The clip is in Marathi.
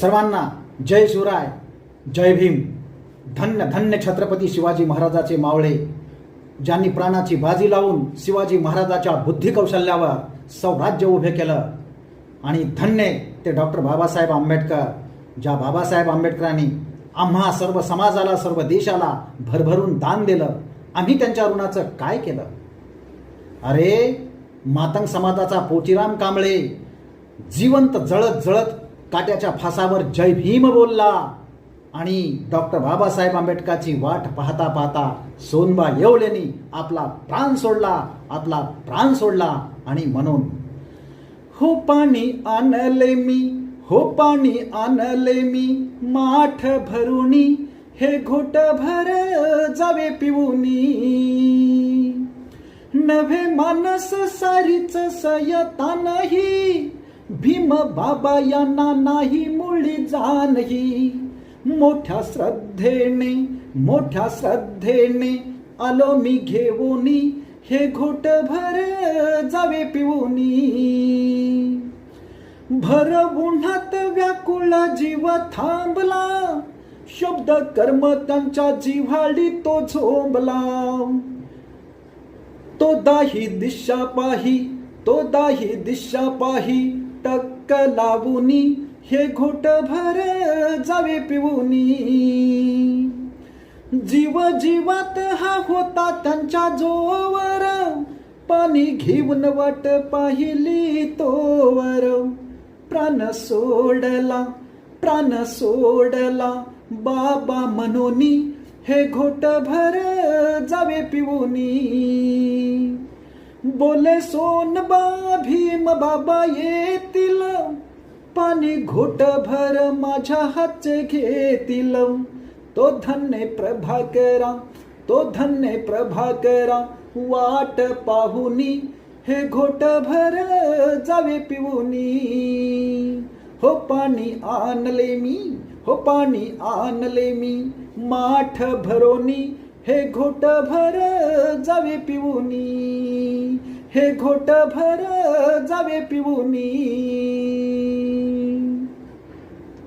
सर्वांना जय शिवराय जय भीम. धन्य धन्य छत्रपती शिवाजी महाराजाचे मावळे ज्यांनी प्राणाची बाजी लावून शिवाजी महाराजाच्या बुद्धी कौशल्यावर सौराज्य उभे केलं. आणि धन्य ते डॉक्टर बाबासाहेब आंबेडकर ज्या बाबासाहेब आंबेडकरांनी आम्हा सर्व समाजाला सर्व देशाला भरभरून दान दिलं. आम्ही त्यांच्या ऋणाचं काय केलं? अरे मातंग समाजाचा पोचीराम कांबळे जिवंत जळत जळत काट्याच्या फासावर जय भीम बोलला. आणि डॉक्टर बाबासाहेब आंबेडकरची वाट पाहता पाहता सोनबा येवलेनी आपला प्राण सोडला आपला प्राण सोडला आणि म्हणून हो पाणी आणले मी हो पाणी आणले मी माठ भरुणी हे घोट भर जावे पिऊनी. नव्हे मानस सारीच सयता नाही भीम बाबा यांना नाही मुळी जानही मोठ्या श्रद्धेने मोठ्या श्रद्धेने आलो मी घेऊनी हे घोट भर जावे पिऊनी. भर उन्हात व्याकुळ जीव थांबला शब्द कर्म त्यांच्या जिव्हाळी तो झोंबला. तो दाही दिशा पाही तो दाही दिशा पाही टक्क लावूनी हे घोट भर जावे पिऊनी. जीव जीवात हा होता त्यांच्या जोवर पाणी घेऊन वाट पाहिली तोवर. प्राण सोडला प्राण सोडला बाबा मनोनी हे घोट भर जावे पिऊनी. बोले सोनबा भीम बाबा येतील. पाणी घोट भर माझ्या हातचे घेतील. तो धन्य प्रभाकरा तो धन्य प्रभाकरा वाट पाहुनी हे घोट भर जावे पिऊनी. हो पाणी आणले मी हो पाणी आणले मी माठ भरोनी हे घोट भर जावे पिऊनी. हे घोट भर जावे पिऊनी.